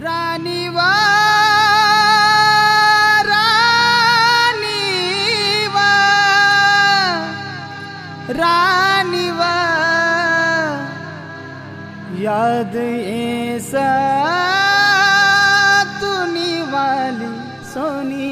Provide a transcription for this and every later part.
राणीवा राणीवा राणीवा याद ऐसा तुनी वाली सोनी।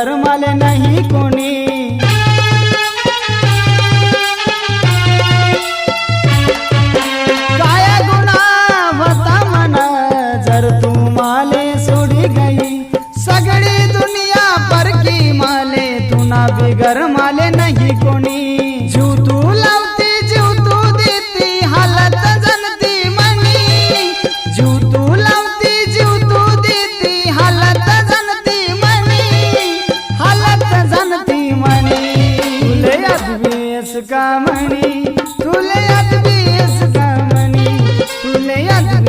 धर्माले नाही कोणी. काय गुणा सोडी माले तुना बिगर माले नाही कोणी. का म्हणे? तुला यात बेस का म्हणे? तुला यात